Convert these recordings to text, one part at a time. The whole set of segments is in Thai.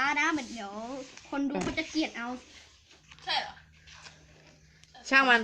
ระนะเหมือนเดี๋ยว คนดูเขาจะเกลียดเอา ใช่เหรอช่างมัน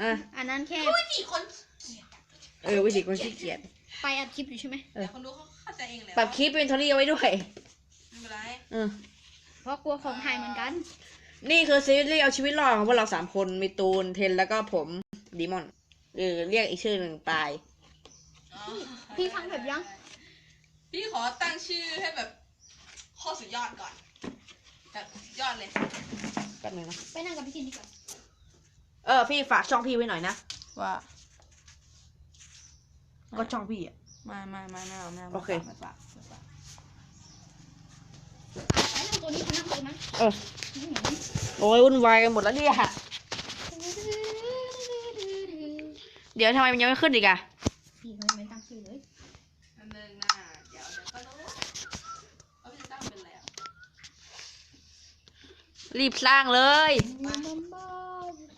อะอันนั้นแค่อุ้ยสี่คนเกลียดอะเออวิธีคนขี้เกียจไปอัดคลิปอยู่ใช่ไหมเออเดี๋ยวคนดูเขาเข้าใจเองเลยปรับคลิปเป็นทอรี่เอาไว้ด้วยไม่เป็นไรเออเพราะกลัวของหายเหมือนกัน นี่คือซีรีส์เอาชีวิตรอดของพวกเราสามคนมีตูนเทนแล้วก็ผมดีมอนเออเรียกอีกชื่อหนึ่งปลายอ๋อพี่ฟังแบบยัง พี่ขอตั้งชื่อให้แบบข้อสุด ยอดก่อนแบบสุดยอดเลยแป๊บนึงนะ ไปนั่งกับพี่ทินดีกว่าเออ พี่ฝากช่องพี่ไว้หน่อยนะ ว่า ก็ช่องพี่อะ ไม่ไม่ไม่ไม่เอาไม่เอาโอเค ไม่ฝากไม่ฝากไปนั่งตัวนี้เขานั่งตัวนั้นเออ โอ้ยวุ่นวายกันหมดแล้วเนี่ยเดี๋ยวทำไมมันยังไม่ขึ้นอีกอะพี่เขาไม่ตั้งชื่อเลย อันหนึงนะเดี๋ยวเดี๋ยวก็รู้ว่าพี่จะตั้งเป็นอะไรอะ รีบสร้างเลย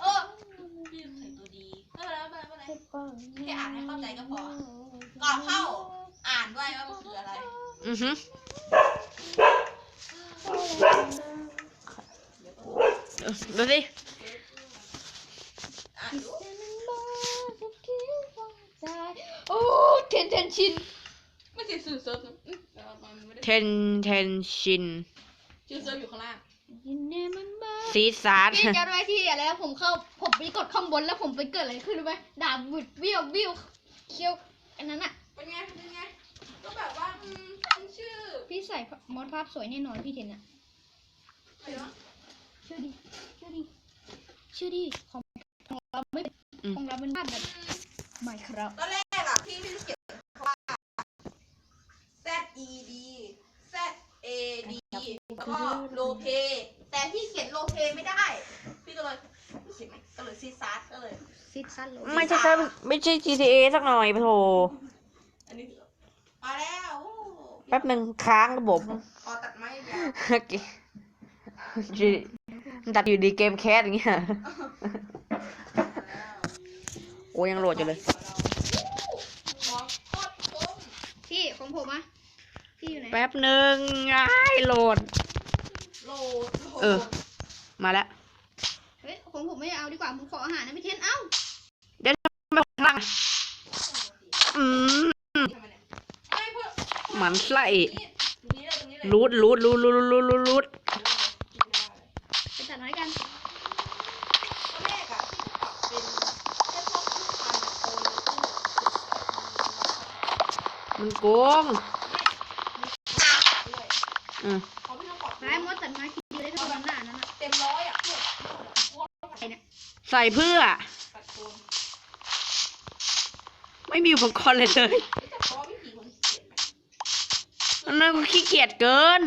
เออพี่ใส่ตัวดีไม่เป็นไรไม่เป็นไรไม่เป็นไรแค่อ่านให้เข้าใจก็พอ ก่อนเข้า อ่านด้วยว่ามันคืออะไร อือฮึเอดูสิอ่านดูโอ้เทนเทนชินไม่ใช่สื่อเซิร์ฟนะอืมแต่ว่ามันไม่ได้เทนเทนชิน ชื่อเซิร์ฟอยู่ข้างล่าง ซีซาร์พี่จะรู้ไหมที่อะไรนะผมเข้าผมไปกดข้างบนแล้วผมไปเกิดอะไรขึ้นรู้ไหมดาบบุดวิววิวเคี้ยวอันนั้นอะเป็นไงเป็นไงก็แบบว่าอืมมันชื่อพี่ใส่มอสภาพสวยแน่นอนพี่เทนอะอะไรวะชื่อดีชื่อดีชื่อดีของของเราไม่เป็นของเราเป็นภาพแบบใหม่ครับตอนแรกอะพี่พี่เขียนว่า Z E D Z A D แล้วก็โลเพ แต่พี่เขียนโลเพไม่ได้ พี่ก็เลยพี่เขียนไหมก็เลยซีซาร์ก็เลย ซิดสั้นเลยไม่ใช่ครับไม่ใช่ GTA สักหน่อยปะโถอันนี้มาแล้วโอ้แป๊บหนึ่งค้างระบบ ขอตัดไม้ยาว โอเคตัดอยู่ดีเกมแคสอย่างเงี้ย โอ้ยังโหลดอยู่เลย ของโคตรคุ้มพี่ของผมอะพี่อยู่ไหน แป๊บหนึ่งอ้ายโหลดโหลดโหลด เออ มาแล้ว เฮ้ยของผมไม่เอาดีกว่าผมขออาหารนะพี่เทนเอ้าไม่ข้างล่างอืมทำไมเนี่ยไม่เพื่อหมันไส้ตรงนี้เลยตรงนี้เลยรูดรูดรูดรูดรูดรูดรูดไปตัดไม้กันตอนแรกอะที่ปรับเป็นแค่พวกพืชพันธุ์โคนแล้วก็มันโกงด้วยอืมเขา ไม่ต้องปรับไม้มดตัดไม้ทีเดียวได้เท่ากันหน้านั้นอะเต็มร้อยอะเพื่อใครเนี่ยใส่เพื่อ ตัดโคนไม่มีอุปกรณ์เลยเลยแต่เพราะว่าวิธีคนเขียนไหมอันนั้นก็ขี้เกียจเกิน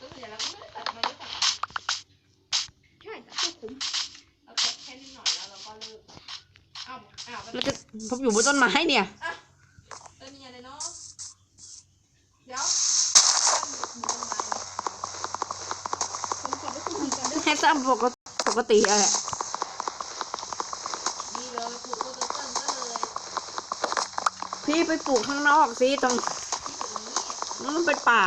ก็คืออย่างเราก็ไม่ได้ตัดมาด้วยกันใช่แต่ผู้คุมเราตัดแค่นิดหน่อยแล้วเราก็เลิกอ้าวอ้าวเราจะผมอยู่บนต้นไม้เนี่ย อะเออนี่อะไรเนาะเดี๋ยว ผมขอไปคุมหินก่อนเด้อ ให้ สร้างปกติปกติอะไรนี่เลยปลูกต้นต้นก็เลยพี่ไปปลูกข้างนอกสิตรงนั่นมันเป็นป่า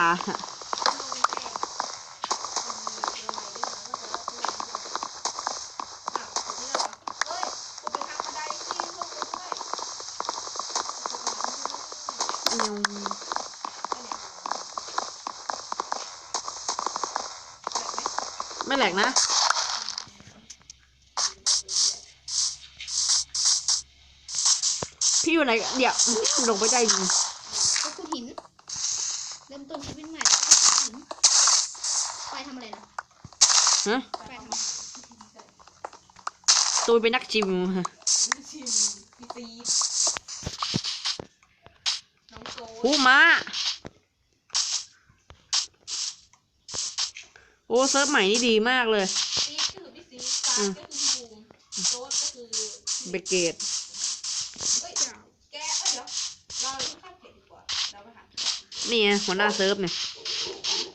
ไม่แหลกนะ พี่อยู่ไหนเดี๋ยวลงไปได้ดิไปขุดหิน เริ่มต้นชีวิตใหม่ไปขุดหินไปทำอะไรนะฮะไปทำอะไรตูนเป็นนักจิมหูม้า อ้เซิร์ฟใหม่นี่ดีมากเลยเบเกตแกเอ้ยเดี๋ยวเราข้ามเขตดีกว่าเราไปหานี่ไงหัวหน้าเซิร์ฟเนี่ย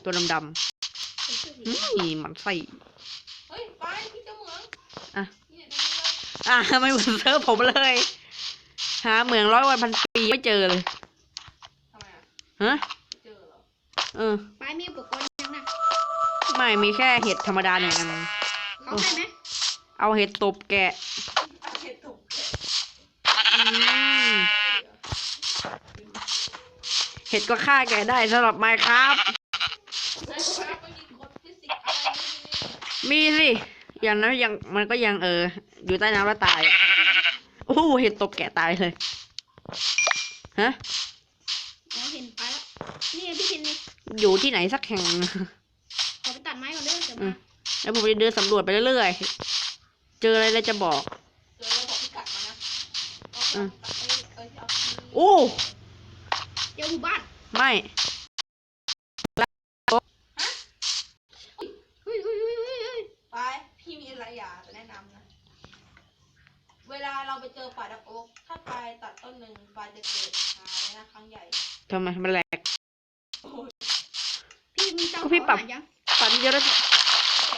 ตัวดำเป็นชื่อหินๆนี่มันไส้เฮ้ยไปพี่เจ้าเหมืองอะ เนี่ยตรงนี้เลยอะไม่เหมือนเซิร์ฟผมเลย หาเหมืองร้อยวันพันปีไม่เจอเลยทำไมอะฮะเจอเหรอเออไปมีอุปกรณ์ยังนะ ไม่ มีแค่เห็ดธรรมดาหนึ่งอันเขาให้ไหมเอาเห็ดตบแกะอาเห็ดถูกแกะอืมเห็ดก็ฆ่าแกะได้สำหรับไมครับแล้วครับมันมีกฎฟิสิกส์อะไรไม่มีมีสิ อย่างนั้นยังมันก็ยังเออ อยู่ใต้น้ำแล้วตายอะโอ้โหเห็ดตบแกะตายเลย ฮะ อ๋อเห็นไปแล้วนี่ไงพี่เห็นนี่ อยู่ที่ไหนสักแห่ง แล้วผมจะเดินสำรวจไปเรื่อยๆ เจออะไรแล้วจะบอกเจอแล้วบอกพิกัดมานะอืมเอ้ยเอ้ยเอาที่โอ้เจอหมู่บ้าน ไม่เฮ้ยเฮ้ยเฮ้ยเฮ้ยเฮ้ยไปพี่มีอะไรอยากจะแนะนำนะ เวลาเราไปเจอป่าดักโอ๊กถ้าปลายตัดต้นหนึ่งปลายจะเกิดหายนะครั้งใหญ่ทำไมมันแหลกโอ้ยพี่มึงจำก็พี่ปรับเขาหายังปันเยอะแล้ว แต่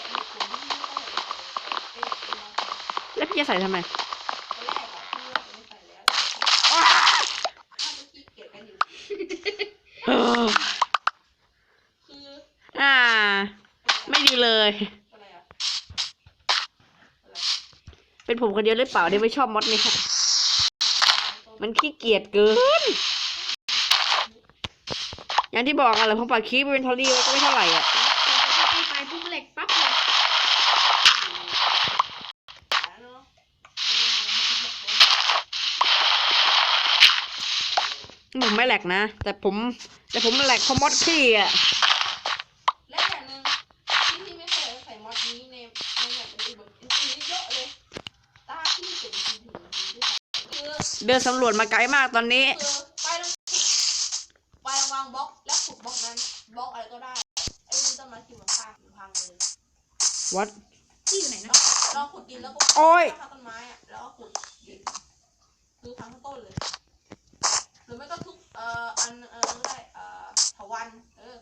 เหตุผลที่ไม่ค่อยเอ้ยเอ้ยเอา แล้วพี่จะใส่ทำไมอ่าไม่ใส่แล้วน่าจะขี้เอออคืออ่า ไม่ดีเลย เป็นผมคนเดียวหรือเปล่าที่ไม่ชอบมดนี่ค่ะมันขี้เกียจเกิน อย่างที่บอกอะแหละผมปล่อยคลิปเป็นทอรี่ก็ไม่เท่าไหร่อะ ไปไปปุ๊บเหล็กปั๊บเลย เนาะ ผมไม่ แหลกนะ แต่ผม แต่ผมแหลกเพราะมดพี่อะและอย่างหนึ่งที่ที่ไม่เคยใส่มอดนี้ในในแบบอื่นแบบอื่นๆเยอะเลยตาที่เป็นสีถึงด้วยคือ เดินสำรวจมาไกลมากตอนนี้ คือไปลงไปลงวางบล็อกแล้วขุดบล็อกนั้นบล็อกอะไรก็ได้ไอ้ต้นไม้ที่มันพังพังเลยวัดพี่อยู่ไหนนะลองขุดดินแล้วก็โอ๊ยทั้งต้นไม้อะแล้วก็ขุดดินคือทั้งต้นเลยห รือไม่ก็ทุกเอ่ออันเอ่อได้เอ่อถาวันเออ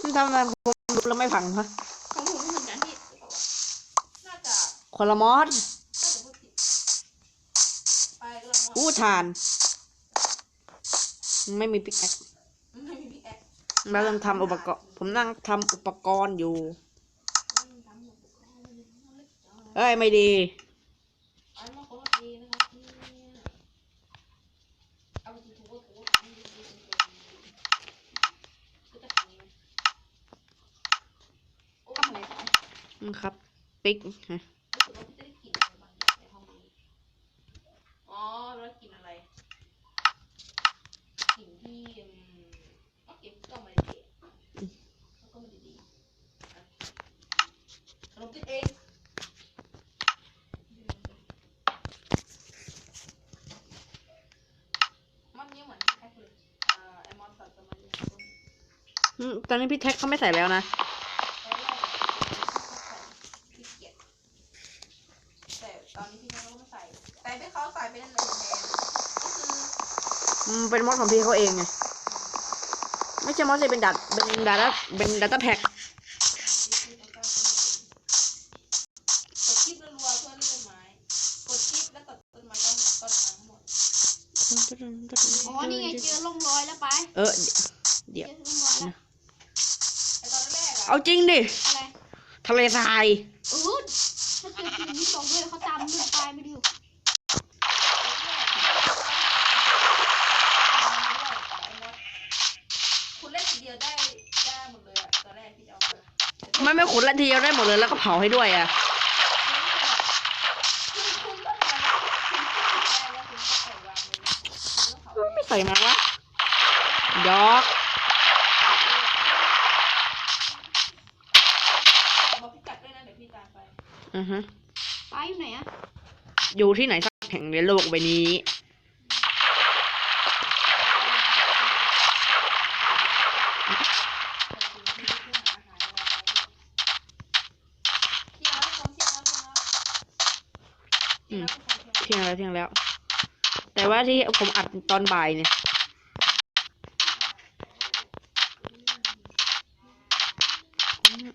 ทั้งต้นเลยทำไมผมดูแล้วไม่พังฮะของผมเหมือนกันพี่น่าจะคนละมอสน่าจะพูดผิดไปก็ลองว่าอู้ทาน ไม่มีปิกแอคไม่มีพี่แอ๊กเราต้องทำอุปกรณ์ผมนั่งทำอุปกรณ์อยู่ เอ้ย ไม่ดี ไอ้มาขอโทษทีนะครับเนี่ยเอาไปถูถูถูถูถูถูก็จะทำยังไงโอ้ ทำอะไรต่อ อืมครับ ปิ๊กฮะอ๋อแล้วกินอะไรกินที่มโอเก็ไม่ด้ดีก็ไม่ดีขนมติดเองมันนี่เหมือนแค่คือเอ่อไอมอนตัดจะมาอยู่ตรงนี้อืมตอนนี้พี่แท็กเขาไม่ใส่แล้วนะ ตอนแรกอะพี่เกียจแต่ตอนนี้พี่เขาก็ไม่ใส่ แต่พี่เขาใส่ไปนั่นเลยแทนก็คือ อืม เป็นมอสของพี่เขาเองไง ไม่ใช่มอสเลยเป็นดัตเป็นดัตเป็นดัตต้าแพ็กกดคลิปรัวๆเพื่อเล่นต้นไม้กดคลิปแล้วกดต้นไม้ก็ก็ทั้งหมดอ๋อนี่ไงเจอร่องรอยแล้วไป เออ เดี๋ยวเจอร่องรอยแล้วไอตอนแรกอะเอาจริงดิอะไรทะเลทราย เออถ้าเจอทีมนี้บอกเลยเขาตามเรื่องตายไม่ดู คุณ เล่นทีเดียวได้ได้หมดเลยอะตอนแรกที่จะเอามามันไม่ขุดละทีเดียวได้หมดเลยแล้วก็เผาให้ด้วยอะ คุณคุณก็ทำคุณคุณได้แล้วคุณก็ใส่วางเลยคุณก็เผาไม่ใส่มาวะยอกบอกพิกัดด้วยนะเดี๋ยวพี่ตามไป อือฮะไปอยู่ไหนอะ อยู่ที่ไหนสักแห่งในโลกใบนี้ เที่ยงแล้วเที่ยงแล้ว แต่ว่าที่ผมอัดตอนบ่ายเนี่ย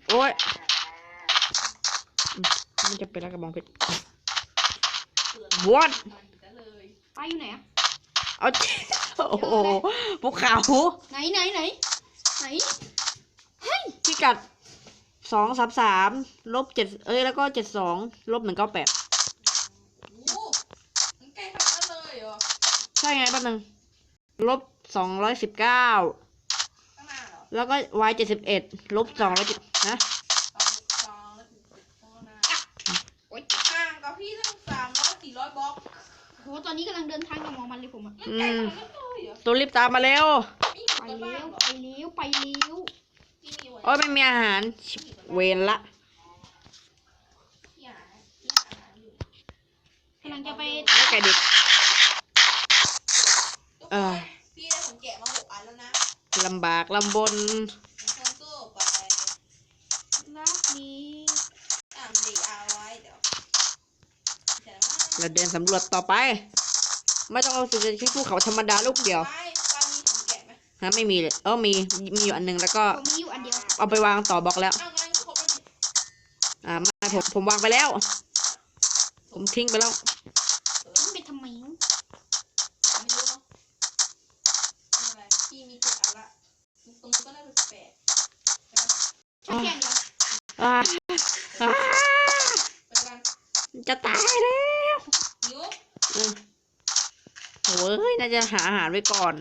โอ้ยอืมมันจะเป็นแล้วกระบองเพชร What? ไปอยู่ไหนอะเอาจริงโอ้โหภูเขาไหนไหนไหนไหนเฮ้ยพิกัดสองสามสามลบเจ็ดเอ้ยแล้วก็เจ็ดสองลบหนึ่งเก้าแปด โอ้มันใกล้ขนาดนั้นเลยเหรอ ใช่ไงแป๊บนึงลบสองร้อยสิบเก้าข้างหน้าเหรอแล้วก็ y เจ็ดสิบเอ็ดลบสองร้อยนะสองสองแล้วถึงสิบข้างหน้าโอ๊ยห่างกับพี่ตั้งสามร้อยสี่ร้อยบล็อกโหตอนนี้กำลังเดินทางกับหมอมันเลยผมอะมันไกลขนาดนั้นเลยเหรอตัวรีบตามมาเร็วมีไปหัวบ้าเลี้งยวเหรอไปเลี้ยวไปเลี้ยวพี่มีหัวโอ้ยไม่มีอาหารชิบเวรละพี่หาพี่หาอาหารอยู่กำลังจะไปไก่ดิบทุก เอคอนพี่ได้ผมแกะมาหกอันแล้วนะลำบากลำบนผมทำตู้ไปรักดีอ่านดีเอาไว้เดี๋ยวเดี๋ยวนะเราเดินสำรวจต่อไป ไม่ต้องเอาสุดแค่ภูเขาธรรมดาลูกเดียวไปตอนนี้ผมแกะไหมฮะไม่มีเลย เออมี มีอยู่อันหนึงแล้วก็ผมมีอยู่อันเดียวเอาไปวางต่อบล็อกแล้ว เอางั้นครบแล้วดิอ่าไม่ผมผมวางไปแล้ว ผมทิ้งไปแล้ว แค่แค่เดียวอ่าอ่าไปกันจะตายแล้วนิ้วอืมโอ้ยน่าจะหาอาหารไว้ก่อน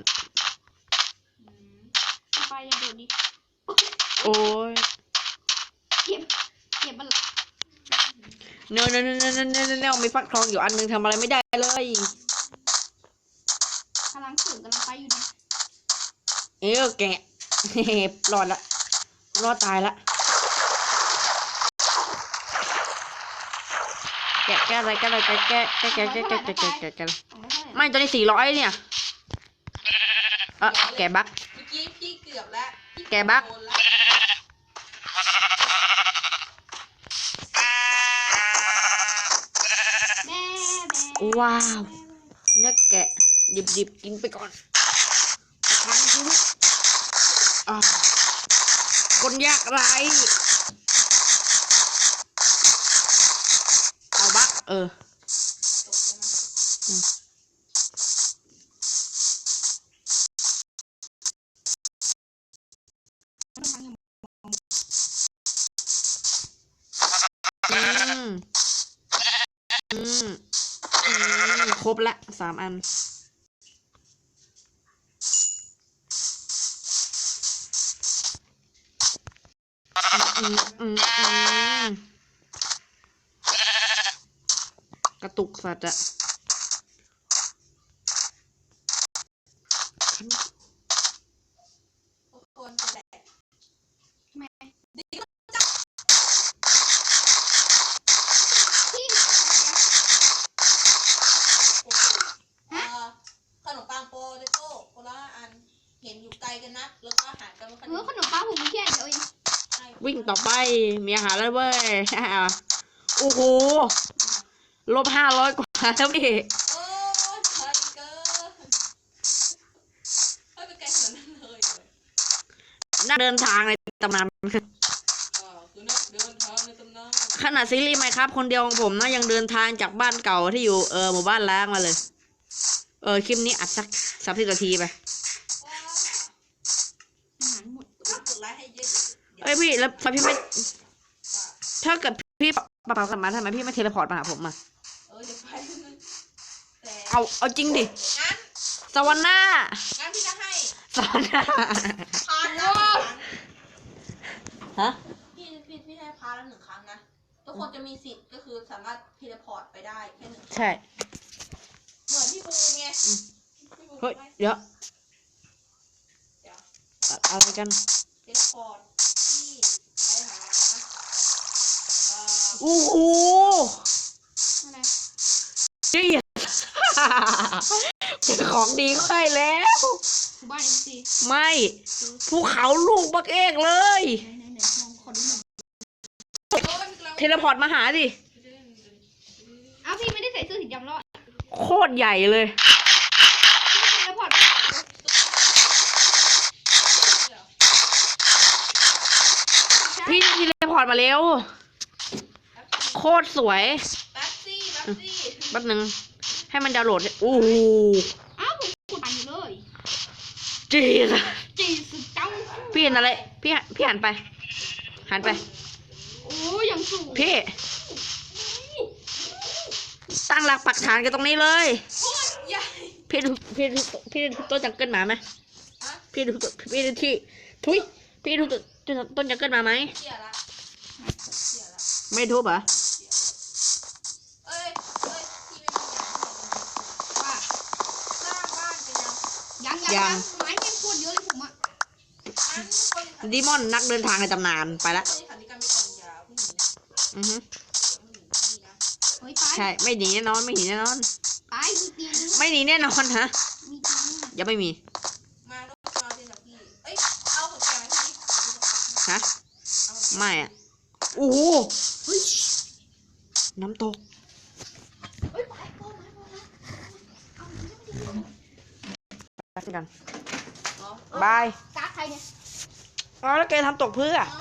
อืมไปอย่าโดดดิโอ้ยเก็บเก็บมันเนอะเนอะเนอะเนอะเนอะเนอะเนอะมีฟักทองอยู่อันหนึงทำอะไรไม่ได้เลย กำลังถึงกำลังไปอยู่นะเอ้ยแกะรอดละ รอดตายละแกะแกะอะไรแกะอะไรแกะแกะแกะแกะแกะแกะแกะแกะแกะแกะไม่ตัวนี้สี่ร้อยเนี่ยเออแกะบักเมื่อกี้พี่เกือบแล้วพี่แกะบักโดนล้วแม่แม่ว้าวเนื้อแกะดิบๆกินไปก่อนประทังชีวิตอ่า คนยากไรเอาบักเอออืมอืมอือครบละสามอัน กระตุกสัตว์อะ ทุกคนจะแตก แม่ ดีก็ พี่ เอ่อขนมปังโปเตโต้คนละอัน เห็นอยู่ไกลกันนะ แล้วก็หารกันว่าข เอน อขนมปังผมมีแค่เดียวเอง ใช่ วิ่งต่อไป มีอาหารแล้วเว้ยโอ้โหลบห้าร้อยกว่าแล้วพี่โอ้ยไทเกอร์ไม่เป็นไกลขนาดนั้นเลยเหรอน่าเดินทางในตำนานคือนักเดินทางในตำนานขนาดซีรีส์ไหมครับ คนเดียวของผมนะยังเดินทางจากบ้านเก่าที่อยู่เออหมู่บ้านล้างมาเลย เออคลิปนี้อัดสักสามสิบนาทีไป ว้า อาหารหมด ถ้ากดไลค์ให้เยอะ เอ้ยพี่แล้วทำไมพี่ไม่ถ้าเกิดพี่ปะปะกลับมาทำไมพี่ไม่เทเลพอร์ตมาหาผมอะเออเดี๋ยวไปเอาเอาจริงดิงั้นสวรรค์หน้างั้นพี่จะให้สวรรค์หน้าพาร์ทละหนึ่งครั้งฮะพี่พี่พี่ให้พาร์ทละหนึ่งครั้งนะทุกคนจะมีสิทธิ์ก็คือสามารถเทเลพอร์ตไปได้แค่หนึ่งใช่เหมือนพี่บูไงพี่บูเฮ้ยเดี๋ยวเดี๋ยวอะอะไรกันเทเลพอร์ตที่ไปหาเอ่อ โอ้โหอะไรจี้เจอของดีค่อยแล้ว บ้านเอ็มซีไม่ภูเขาลูกบักเอกเลย ไหนไหนไหนลองขอดูหน่อยโอ้ยมันกำลังเทเลพอร์ตมาหาดิ เอ้าพี่ไม่ได้ใส่เสื้อสีดำแล้วโคตรใหญ่เลยพี่แล้วพอร์ตพี่เทเลพอร์ตมาเร็ว ตรสวยแป๊บซี่แป๊บซี่แป๊บนึงให้มันดาวน์โหลดดิโอ้โหอ้าวผมกจีสจีสุดจังพี่เห็นอะไรพี่พี่หันไป หันไป โอ้ยยังสูงพี่ตั้งหลักปักฐานกันตรงนี้เลยโคตรใหญ่พี่ดูพี่ดูพี่ดูต้นจังเกิลหมาไหมฮะพี่ดูพี่ดูที่ทุยพี่ดูต้นต้นจังเกิลหมาไหมเสียละเสียละไม่ทุบเหรอ เอ้ยเอ้ยพี่ไม่มีอย่างสว่าร้างบ้านเป็น ยังยังยังยังไม้แม่งโคตรเยอะเลยผมอะอันคนดิมอนนักเดินทางในตำนานไปละคนที่ขันติกรรมมีกองยาวผู้หญิงนะอือฮึผู้หญิงนี่นะเฮ้ยตายใช่ ไม่หนีแน่นอน ไม่หนีแน่นอนตายมีเตียงนึงไม่หนีแน่นอนฮะมีเตียงนึงอะยังไม่มีมาต้องมาเรียนกับพี่เอ้ยเอาของแกมาที่นี่ฮะเอาของไม่อะโอ้โหเฮ้ยน้ำตก เฮ้ยไปโก้มาโก้มาเอาเดี๋ยวเดี๋ยวเดี๋ยว ไป กันอ๋อบาย การ์ดใครเนี่ยอ๋อแล้วแกทำตกเพื่อ